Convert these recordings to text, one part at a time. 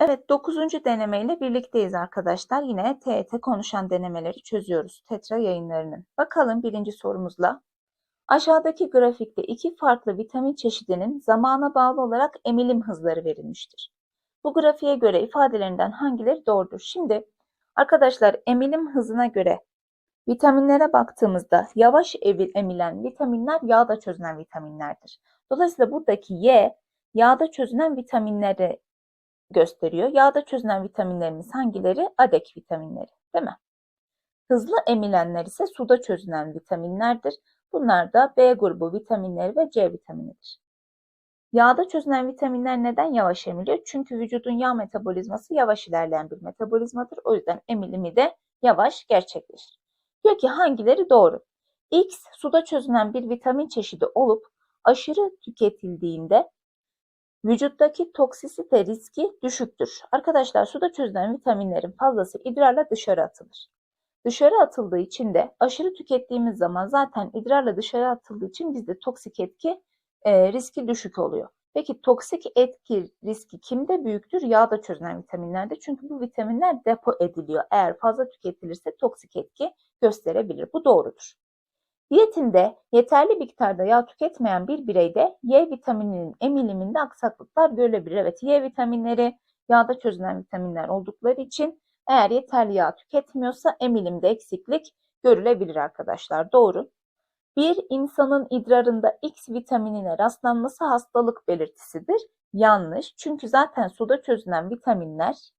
Evet, 9. denemeyle birlikteyiz arkadaşlar. Yine TET konuşan denemeleri çözüyoruz Tetra yayınlarının. Bakalım birinci sorumuzla. Aşağıdaki grafikte iki farklı vitamin çeşidinin zamana bağlı olarak emilim hızları verilmiştir. Bu grafiğe göre ifadelerinden hangileri doğrudur? Şimdi arkadaşlar emilim hızına göre vitaminlere baktığımızda yavaş emilen vitaminler yağda çözünen vitaminlerdir. Dolayısıyla buradaki Y yağda çözünen vitaminleri gösteriyor. Yağda çözünen vitaminlerimiz hangileri? ADEK vitaminleri, değil mi? Hızlı emilenler ise suda çözünen vitaminlerdir. Bunlar da B grubu vitaminleri ve C vitaminidir. Yağda çözünen vitaminler neden yavaş emiliyor? Çünkü vücudun yağ metabolizması yavaş ilerleyen bir metabolizmadır. O yüzden emilimi de yavaş gerçekleşir. Diyor ki hangileri doğru? X suda çözünen bir vitamin çeşidi olup aşırı tüketildiğinde Vücuttaki toksisite riski düşüktür. Arkadaşlar suda çözülen vitaminlerin fazlası idrarla dışarı atılır. Dışarı atıldığı için de aşırı tükettiğimiz zaman zaten idrarla dışarı atıldığı için bizde toksik etki e, riski düşük oluyor. Peki toksik etki riski kimde büyüktür? Yağda çözünen vitaminlerde. Çünkü bu vitaminler depo ediliyor. Eğer fazla tüketilirse toksik etki gösterebilir. Bu doğrudur. Diyetinde yeterli miktarda yağ tüketmeyen bir bireyde Y vitamininin emiliminde aksaklıklar görülebilir. Evet Y vitaminleri yağda çözünen vitaminler oldukları için eğer yeterli yağ tüketmiyorsa emilimde eksiklik görülebilir arkadaşlar. Doğru. Bir insanın idrarında X vitaminine rastlanması hastalık belirtisidir. Yanlış. Çünkü zaten suda çözünen vitaminler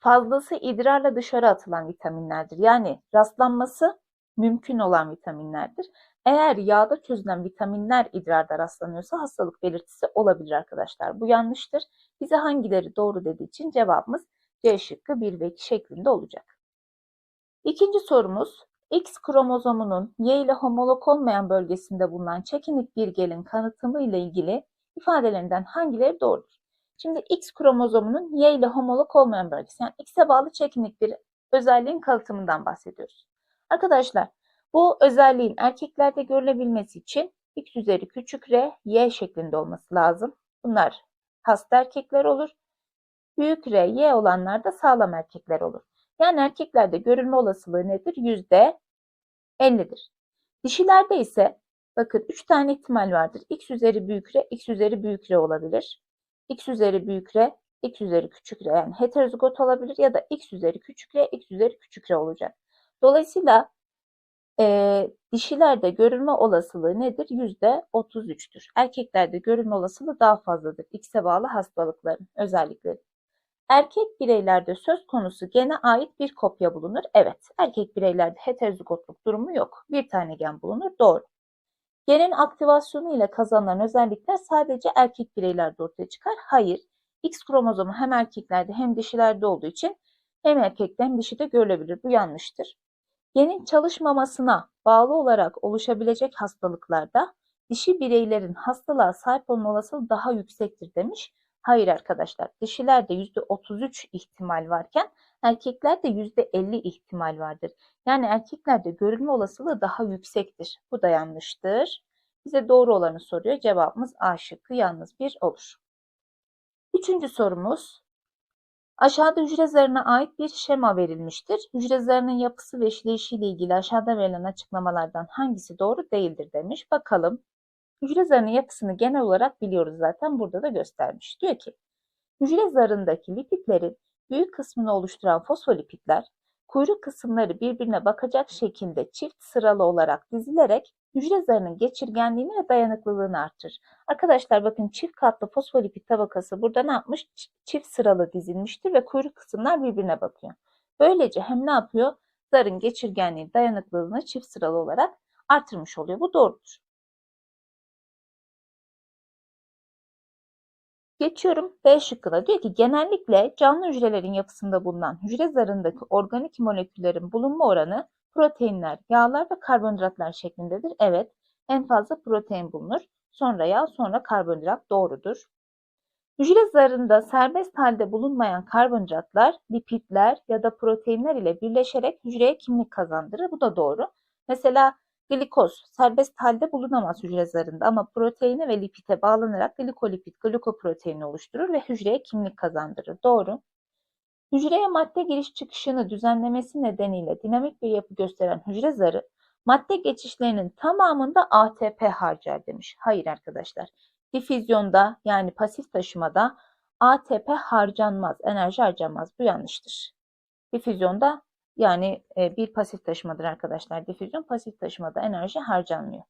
fazlası idrarla dışarı atılan vitaminlerdir. Yani rastlanması mümkün olan vitaminlerdir. Eğer yağda çözülen vitaminler idrarda rastlanıyorsa hastalık belirtisi olabilir arkadaşlar. Bu yanlıştır. Bize hangileri doğru dediği için cevabımız C şıkkı 1 ve 2 şeklinde olacak. İkinci sorumuz X kromozomunun Y ile homolog olmayan bölgesinde bulunan çekinik bir gelin kanıtımı ile ilgili ifadelerinden hangileri doğrudur? Şimdi X kromozomunun Y ile homolog olmayan bölgesi yani X'e bağlı çekinik bir özelliğin kalıtımından bahsediyoruz. Arkadaşlar bu özelliğin erkeklerde görülebilmesi için X üzeri küçük r, Y şeklinde olması lazım. Bunlar hasta erkekler olur. Büyük R, Y olanlar da sağlam erkekler olur. Yani erkeklerde görülme olasılığı nedir? Yüzde 50'dir. Dişilerde ise bakın 3 tane ihtimal vardır. X üzeri büyük R, X üzeri büyük R olabilir. X üzeri büyük R, X üzeri küçük R yani heterozigot olabilir ya da X üzeri küçük R, X üzeri küçük R olacak. Dolayısıyla e, dişilerde görülme olasılığı nedir? Yüzde 33'tür. Erkeklerde görülme olasılığı daha fazladır. X'e bağlı hastalıkların özellikleri. Erkek bireylerde söz konusu gene ait bir kopya bulunur. Evet, erkek bireylerde heterozigotluk durumu yok. Bir tane gen bulunur. Doğru. Genin aktivasyonu ile kazanılan özellikler sadece erkek bireylerde ortaya çıkar. Hayır. X kromozomu hem erkeklerde hem dişilerde olduğu için hem erkekte hem dişide görülebilir. Bu yanlıştır. Genin çalışmamasına bağlı olarak oluşabilecek hastalıklarda dişi bireylerin hastalığa sahip olma olasılığı daha yüksektir demiş. Hayır arkadaşlar, dişilerde %33 ihtimal varken erkeklerde %50 ihtimal vardır. Yani erkeklerde görülme olasılığı daha yüksektir. Bu da yanlıştır. Bize doğru olanı soruyor. Cevabımız A şıkkı yalnız bir olur. Üçüncü sorumuz Aşağıda hücre zarına ait bir şema verilmiştir. Hücre zarının yapısı ve işleyişiyle ilgili aşağıda verilen açıklamalardan hangisi doğru değildir demiş. Bakalım. Hücre zarının yapısını genel olarak biliyoruz zaten burada da göstermiş. Diyor ki hücre zarındaki lipidlerin büyük kısmını oluşturan fosfolipidler kuyruk kısımları birbirine bakacak şekilde çift sıralı olarak dizilerek hücre zarının geçirgenliğini ve dayanıklılığını artırır. Arkadaşlar bakın çift katlı fosfolipid tabakası burada ne yapmış? Çift sıralı dizilmiştir ve kuyruk kısımlar birbirine bakıyor. Böylece hem ne yapıyor? Zarın geçirgenliği, dayanıklılığını çift sıralı olarak artırmış oluyor. Bu doğrudur. Geçiyorum B şıkkına. Diyor ki genellikle canlı hücrelerin yapısında bulunan hücre zarındaki organik moleküllerin bulunma oranı proteinler, yağlar ve karbonhidratlar şeklindedir. Evet, en fazla protein bulunur. Sonra yağ, sonra karbonhidrat doğrudur. Hücre zarında serbest halde bulunmayan karbonhidratlar, lipidler ya da proteinler ile birleşerek hücreye kimlik kazandırır. Bu da doğru. Mesela Glikoz serbest halde bulunamaz hücre zarında ama proteine ve lipide bağlanarak glikolipid glikoproteini oluşturur ve hücreye kimlik kazandırır. Doğru. Hücreye madde giriş çıkışını düzenlemesi nedeniyle dinamik bir yapı gösteren hücre zarı madde geçişlerinin tamamında ATP harcar demiş. Hayır arkadaşlar. Difüzyonda yani pasif taşımada ATP harcanmaz, enerji harcanmaz. Bu yanlıştır. Difüzyonda yani e, bir pasif taşımadır arkadaşlar. Difüzyon pasif taşımada enerji harcanmıyor.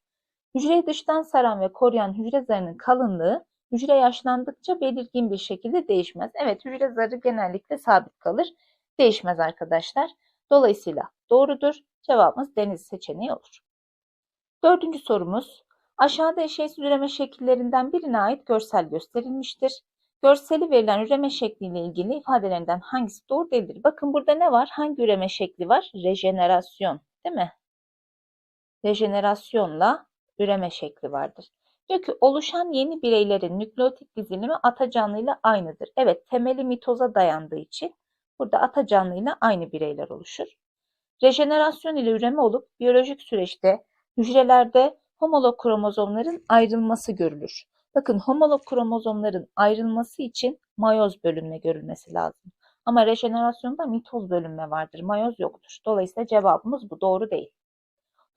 Hücreyi dıştan saran ve koruyan hücre zarının kalınlığı hücre yaşlandıkça belirgin bir şekilde değişmez. Evet hücre zarı genellikle sabit kalır. Değişmez arkadaşlar. Dolayısıyla doğrudur. Cevabımız deniz seçeneği olur. Dördüncü sorumuz. Aşağıda eşeğsiz üreme şekillerinden birine ait görsel gösterilmiştir. Görseli verilen üreme şekliyle ilgili ifadelerinden hangisi doğru değildir? Bakın burada ne var? Hangi üreme şekli var? Rejenerasyon, değil mi? Rejenerasyonla üreme şekli vardır. Diyor ki oluşan yeni bireylerin nükleotit dizilimi ata canlıyla aynıdır. Evet, temeli mitoza dayandığı için burada ata canlıyla aynı bireyler oluşur. Rejenerasyon ile üreme olup biyolojik süreçte hücrelerde homolog kromozomların ayrılması görülür. Bakın homolog kromozomların ayrılması için mayoz bölünme görülmesi lazım. Ama rejenerasyonda mitoz bölünme vardır. Mayoz yoktur. Dolayısıyla cevabımız bu doğru değil.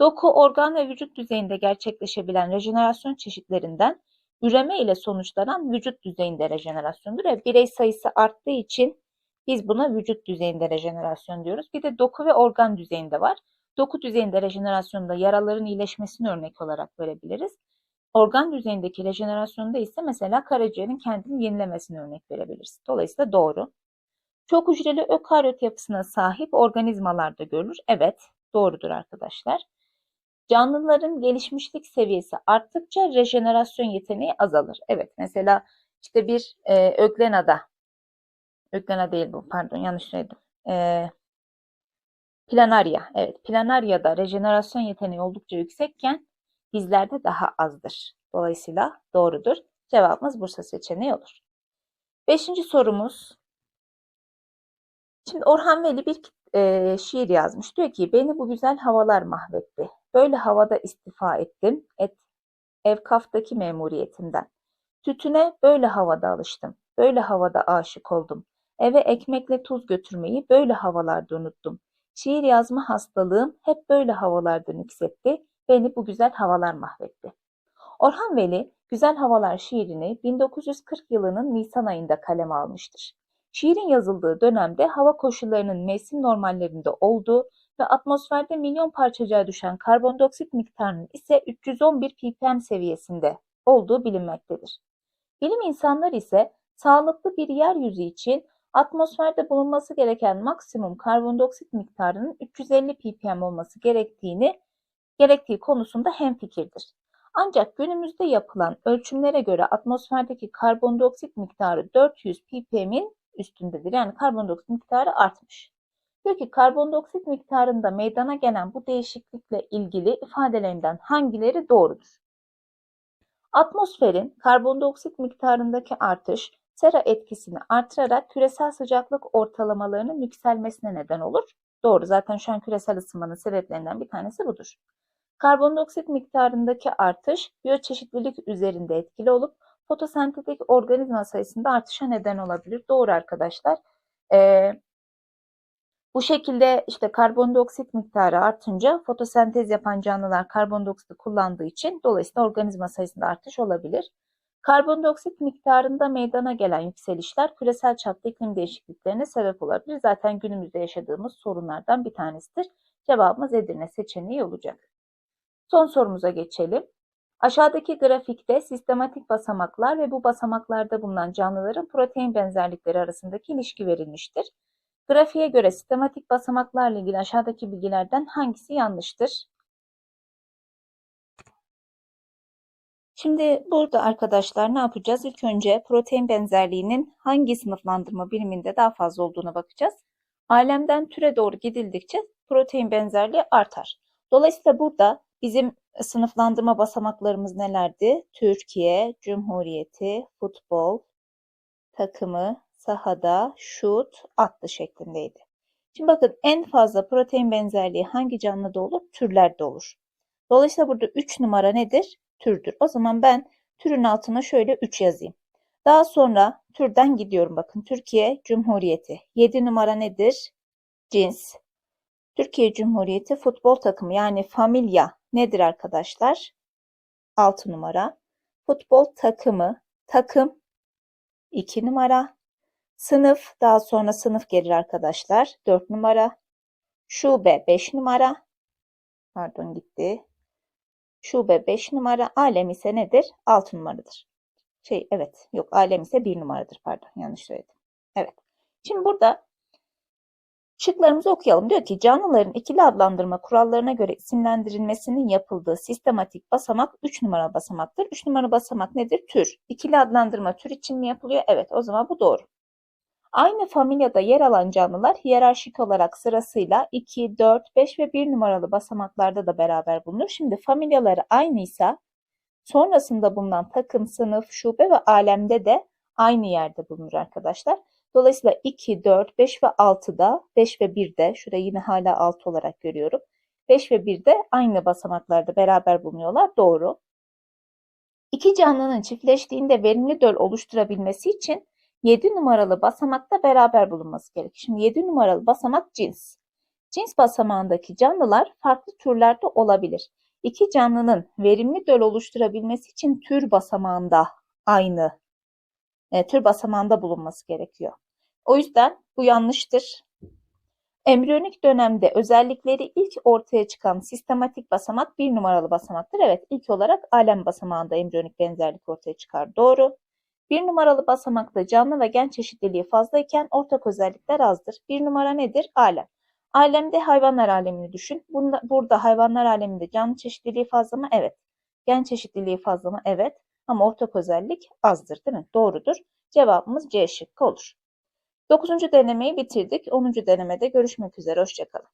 Doku, organ ve vücut düzeyinde gerçekleşebilen rejenerasyon çeşitlerinden üreme ile sonuçlanan vücut düzeyinde rejenerasyondur. Ve birey sayısı arttığı için biz buna vücut düzeyinde rejenerasyon diyoruz. Bir de doku ve organ düzeyinde var. Doku düzeyinde rejenerasyonda yaraların iyileşmesini örnek olarak verebiliriz. Organ düzeyindeki rejenerasyonda ise mesela karaciğerin kendini yenilemesini örnek verebiliriz. Dolayısıyla doğru. Çok hücreli ökaryot yapısına sahip organizmalarda görülür. Evet, doğrudur arkadaşlar. Canlıların gelişmişlik seviyesi arttıkça rejenerasyon yeteneği azalır. Evet, mesela işte bir e, öglenada, öglena değil bu, pardon yanlış söyledim. E, planarya, evet planaryada rejenerasyon yeteneği oldukça yüksekken bizlerde daha azdır. Dolayısıyla doğrudur. Cevabımız Bursa seçeneği olur. Beşinci sorumuz. Şimdi Orhan Veli bir e, şiir yazmış. Diyor ki beni bu güzel havalar mahvetti. Böyle havada istifa ettim. Et, evkaftaki memuriyetimden. Tütüne böyle havada alıştım. Böyle havada aşık oldum. Eve ekmekle tuz götürmeyi böyle havalarda unuttum. Şiir yazma hastalığım hep böyle havalarda nüksetti. Beni bu güzel havalar mahvetti. Orhan Veli, Güzel Havalar şiirini 1940 yılının Nisan ayında kaleme almıştır. Şiirin yazıldığı dönemde hava koşullarının mevsim normallerinde olduğu ve atmosferde milyon parçacığa düşen karbondioksit miktarının ise 311 ppm seviyesinde olduğu bilinmektedir. Bilim insanları ise sağlıklı bir yeryüzü için atmosferde bulunması gereken maksimum karbondioksit miktarının 350 ppm olması gerektiğini gerektiği konusunda hemfikirdir. Ancak günümüzde yapılan ölçümlere göre atmosferdeki karbondioksit miktarı 400 ppm'in üstündedir. Yani karbondioksit miktarı artmış. Diyor karbondioksit miktarında meydana gelen bu değişiklikle ilgili ifadelerinden hangileri doğrudur? Atmosferin karbondioksit miktarındaki artış sera etkisini artırarak küresel sıcaklık ortalamalarının yükselmesine neden olur. Doğru zaten şu an küresel ısınmanın sebeplerinden bir tanesi budur. Karbondioksit miktarındaki artış biyoçeşitlilik üzerinde etkili olup fotosentetik organizma sayısında artışa neden olabilir. Doğru arkadaşlar. Ee, bu şekilde işte karbondioksit miktarı artınca fotosentez yapan canlılar karbondioksiti kullandığı için dolayısıyla organizma sayısında artış olabilir. Karbondioksit miktarında meydana gelen yükselişler küresel çapta iklim değişikliklerine sebep olabilir. Zaten günümüzde yaşadığımız sorunlardan bir tanesidir. Cevabımız Edirne seçeneği olacak. Son sorumuza geçelim. Aşağıdaki grafikte sistematik basamaklar ve bu basamaklarda bulunan canlıların protein benzerlikleri arasındaki ilişki verilmiştir. Grafiğe göre sistematik basamaklarla ilgili aşağıdaki bilgilerden hangisi yanlıştır? Şimdi burada arkadaşlar ne yapacağız? İlk önce protein benzerliğinin hangi sınıflandırma biriminde daha fazla olduğuna bakacağız. Alemden türe doğru gidildikçe protein benzerliği artar. Dolayısıyla burada bizim sınıflandırma basamaklarımız nelerdi? Türkiye, Cumhuriyeti, futbol, takımı, sahada, şut, attı şeklindeydi. Şimdi bakın en fazla protein benzerliği hangi canlıda olur? Türlerde olur. Dolayısıyla burada 3 numara nedir? Türdür. O zaman ben türün altına şöyle 3 yazayım. Daha sonra türden gidiyorum. Bakın Türkiye Cumhuriyeti. 7 numara nedir? Cins. Türkiye Cumhuriyeti futbol takımı yani familya nedir arkadaşlar? 6 numara. Futbol takımı, takım 2 numara. Sınıf, daha sonra sınıf gelir arkadaşlar. 4 numara. Şube 5 numara. Pardon gitti. Şube 5 numara. Alem ise nedir? 6 numaradır. Şey evet yok alem ise 1 numaradır pardon yanlış söyledim. Evet. Şimdi burada Şıklarımızı okuyalım. Diyor ki canlıların ikili adlandırma kurallarına göre isimlendirilmesinin yapıldığı sistematik basamak 3 numara basamaktır. 3 numara basamak nedir? Tür. İkili adlandırma tür için mi yapılıyor? Evet o zaman bu doğru. Aynı familyada yer alan canlılar hiyerarşik olarak sırasıyla 2, 4, 5 ve 1 numaralı basamaklarda da beraber bulunur. Şimdi familyaları aynıysa sonrasında bulunan takım, sınıf, şube ve alemde de aynı yerde bulunur arkadaşlar. Dolayısıyla 2, 4, 5 ve 6'da, 5 ve 1'de, şurada yine hala 6 olarak görüyorum. 5 ve 1'de aynı basamaklarda beraber bulunuyorlar. Doğru. İki canlının çiftleştiğinde verimli döl oluşturabilmesi için 7 numaralı basamakta beraber bulunması gerekir. Şimdi 7 numaralı basamak cins. Cins basamağındaki canlılar farklı türlerde olabilir. İki canlının verimli döl oluşturabilmesi için tür basamağında aynı e, tür basamağında bulunması gerekiyor. O yüzden bu yanlıştır. Embriyonik dönemde özellikleri ilk ortaya çıkan sistematik basamak bir numaralı basamaktır. Evet ilk olarak alem basamağında embriyonik benzerlik ortaya çıkar. Doğru. Bir numaralı basamakta canlı ve gen çeşitliliği fazlayken ortak özellikler azdır. Bir numara nedir? Alem. Alemde hayvanlar alemini düşün. Bunda, burada hayvanlar aleminde canlı çeşitliliği fazla mı? Evet. Gen çeşitliliği fazla mı? Evet. Ama ortak özellik azdır değil mi? Doğrudur. Cevabımız C şıkkı olur. Dokuzuncu denemeyi bitirdik. Onuncu denemede görüşmek üzere. Hoşçakalın.